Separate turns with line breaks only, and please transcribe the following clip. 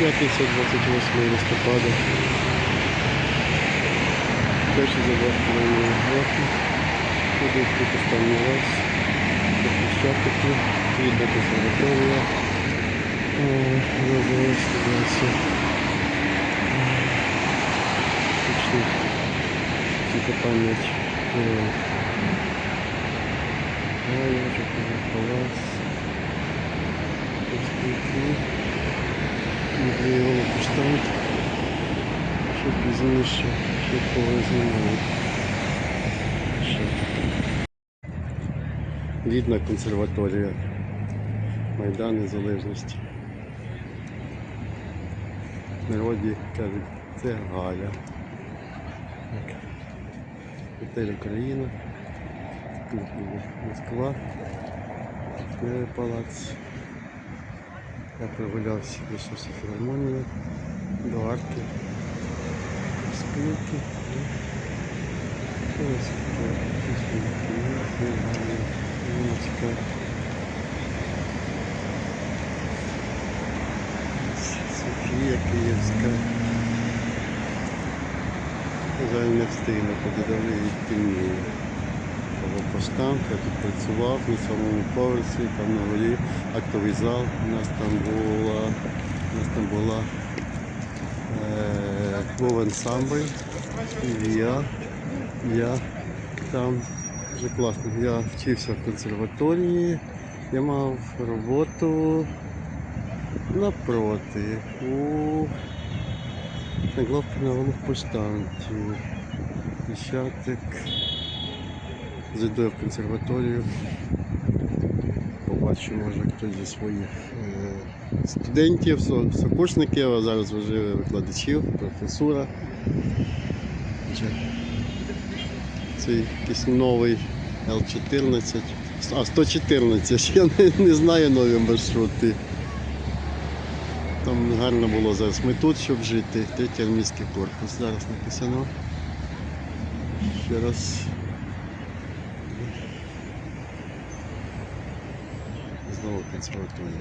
П'ятниця 28 листопада. Перший забор kolejної року. Буду тут останній раз. До Хрещатики. Рідна консерваторія. Розвивається. Пішли. Тільки пам'ять. Е, А я вже палац. Міклеєвано поштамт. Щоб пізніше повизнімали. Ще. Рідна консерваторія. Майдан Незалежності. В народі кажуть, це Галя. Готель Україна. Москва. Палац. Я прогулявся до Ісуса Філармонії, до арки, спілки. Ось таке Німецька. Софія Київська. На жаль, не встигли подивили і темніє. Поштамп, я тут працював на самому поверсі, там на горі актовий зал. У нас там була, у нас там була е, ансамбль. І я, я там дуже класно. Я вчився в консерваторії, я мав роботу напроти у на главку на головпоштамті. Зайду я в консерваторію. Побачу, може хтось зі своїх е, студентів, со- сокурсників, а зараз вже викладачів, професура. Це якийсь новий Л14. А, 114. Я не, не знаю нові маршрути. Там гарно було зараз. Ми тут, щоб жити. Третій армійський корпус. Зараз написано. Ще раз. Знову консерваторія.